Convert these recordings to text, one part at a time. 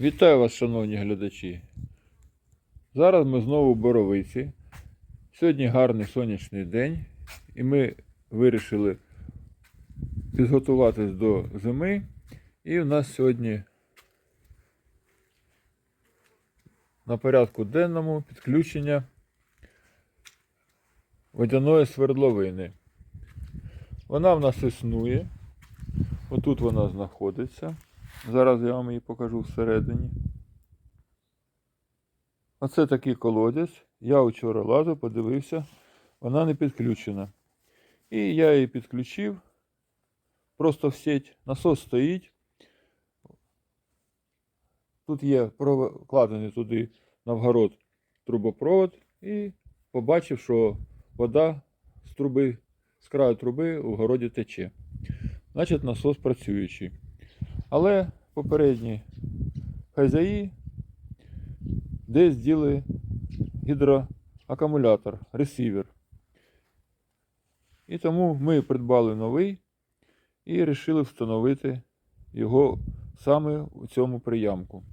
Вітаю вас, шановні глядачі. Зараз ми знову в Боровиці. Сьогодні гарний сонячний день, і ми вирішили підготуватись до зими. І в нас сьогодні на порядку денному підключення водяної свердловини. Вона в нас існує. Отут вона знаходиться. Зараз я вам її покажу всередині. Оце такий колодязь. Я вчора лазив, подивився, вона не підключена. І я її підключив просто в сеть. Насос стоїть. Тут є прокладений туди навгород трубопровод і побачив, що вода з труби, з краю труби у городі тече. Значить, насос працюючий. Але попередні хазяї десь діли гідроакумулятор, ресивер. І тому ми придбали новий і вирішили встановити його саме у цьому приямку.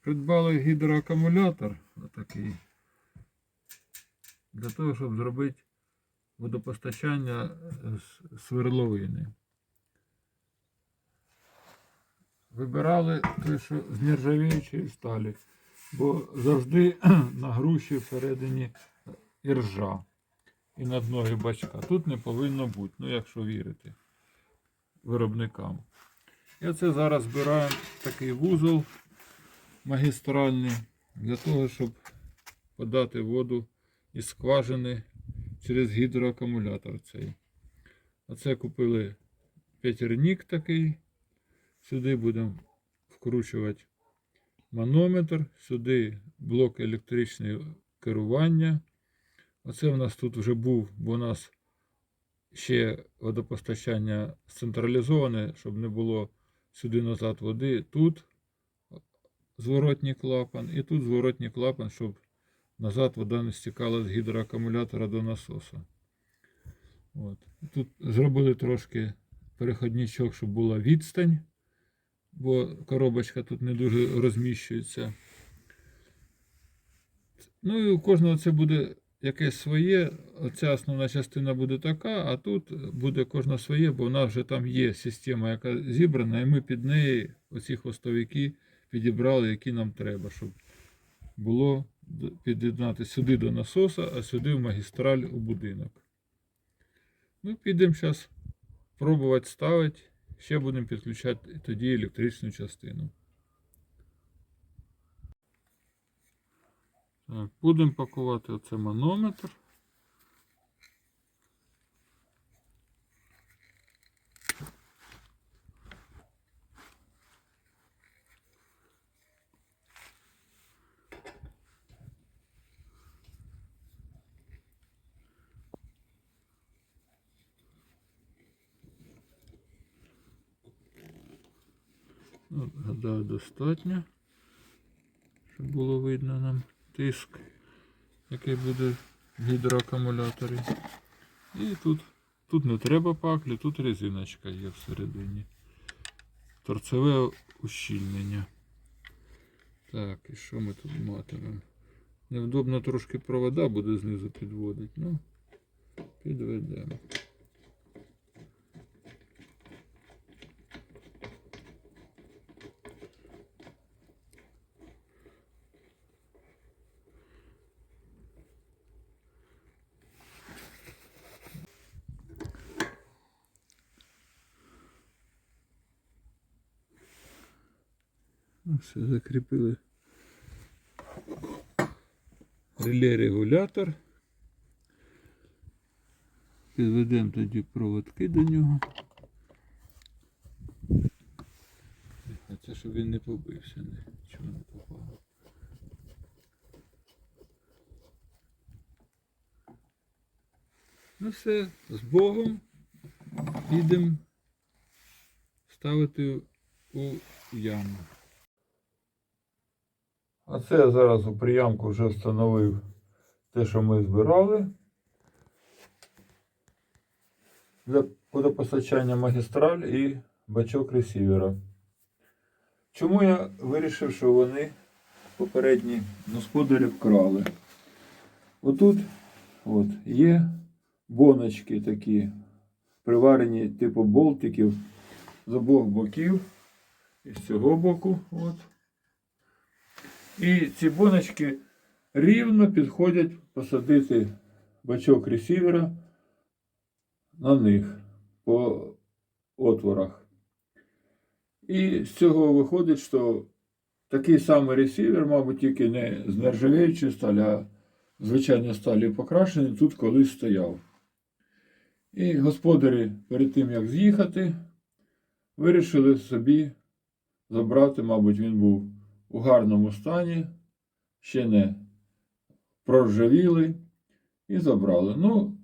Придбали гідроакумулятор отакий для того, щоб зробити водопостачання з свердловини. Вибирали той, що з нержавіючої сталі, бо завжди на груші всередині іржа і на дногі бачка. Тут не повинно бути, ну якщо вірити виробникам. І оце зараз збираємо такий вузол магістральний для того, щоб подати воду із скважини через гідроакумулятор цей. Оце купили п'ятерник такий. Сюди будемо вкручувати манометр, сюди блок електричного керування. Оце у нас тут вже був, бо у нас ще водопостачання централізоване, щоб не було сюди назад води. Тут зворотній клапан і тут зворотній клапан, щоб назад вода не стікала з гідроакумулятора до насоса. От. Тут зробили трошки переходничок, щоб була відстань, бо коробочка тут не дуже розміщується. Ну і у кожного це буде якесь своє. Оця основна частина буде така, а тут буде кожна своє, бо в нас вже там є система, яка зібрана, і ми під неї оці хвостовики підібрали, які нам треба, щоб було під'єднати сюди до насоса, а сюди в магістраль у будинок. Ну, підемо зараз пробувати ставити. Ще будемо підключати тоді електричну частину. Будемо пакувати оце манометр. Ну, гадаю, достатньо, щоб було видно нам тиск, який буде в гідроакумуляторі. І тут, тут не треба паклі, тут резиночка є всередині. Торцеве ущільнення. Так, і що ми тут матимемо? Невдобно трошки провода буде знизу підводити. Ну, підведемо. Все, закріпили реле-регулятор. Підведемо тоді проводки до нього. А це щоб він не побився, нічого не попало. Ну все, з Богом підемо ставити у яму. А це я зараз у приямку вже встановив те, що ми збирали. для водопостачання магістраль і бачок ресівера. Чому я вирішив, що вони попередні господарі вкрали? Отут от, є боночки такі, приварені типу болтиків з обох боків і з цього боку. От. І ці боночки рівно підходять посадити бачок ресівера на них по отворах. І з цього виходить, що такий самий ресівер, мабуть, тільки не з нержавіючої сталі, а звичайно сталі покрашений, тут колись стояв. І господарі перед тим, як з'їхати, вирішили собі забрати, мабуть, він був у гарному стані, ще не проржавілий, і забрали. Ну,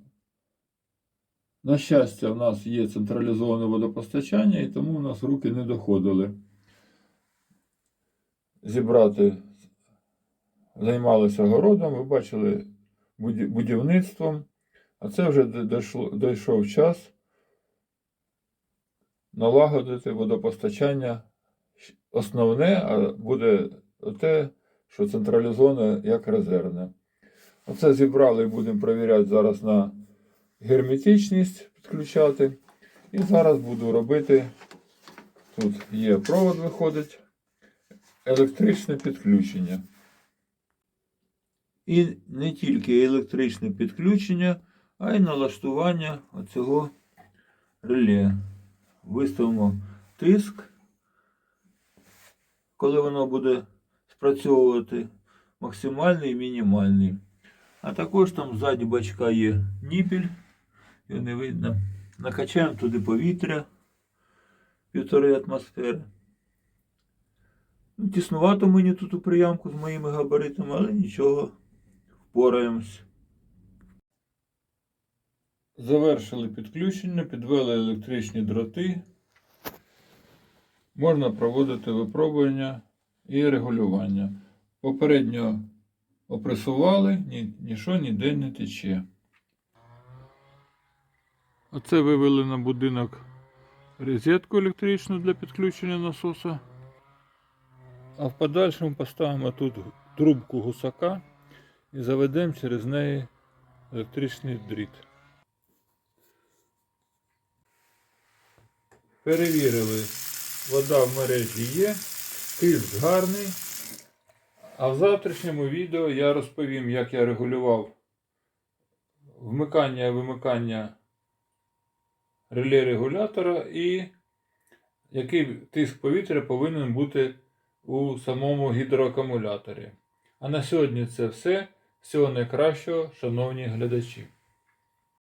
на щастя, в нас є централізоване водопостачання, і тому в нас руки не доходили. Зібрати займалися городом, ви бачили будівництвом, а це вже дійшов час налагодити водопостачання основне, буде те, що централізоване як резервне. Оце зібрали і будемо перевіряти зараз на герметичність підключати. І зараз буду робити. Тут є провод виходить, електричне підключення. І не тільки електричне підключення, а й налаштування оцього реле. Виставимо тиск, коли воно буде спрацьовувати максимальний і мінімальний. А також там ззаді бачка є ніпіль, його не видно. Накачаємо туди повітря півтори атмосфери. Ну, тіснувато мені тут у приямку з моїми габаритами, але нічого, впораємось. Завершили підключення, підвели електричні дроти. Можна проводити випробування і регулювання. Попередньо опресували, ні, нічого ніде не тече. Оце вивели на будинок розетку електричну для підключення насоса. А в подальшому поставимо тут трубку гусака і заведемо через неї електричний дріт. Перевірили, вода в мережі є, тиск гарний. А в завтрашньому відео я розповім, як я регулював вмикання і вимикання реле регулятора і який тиск повітря повинен бути у самому гідроакумуляторі. А на сьогодні це все. Всього найкращого, шановні глядачі.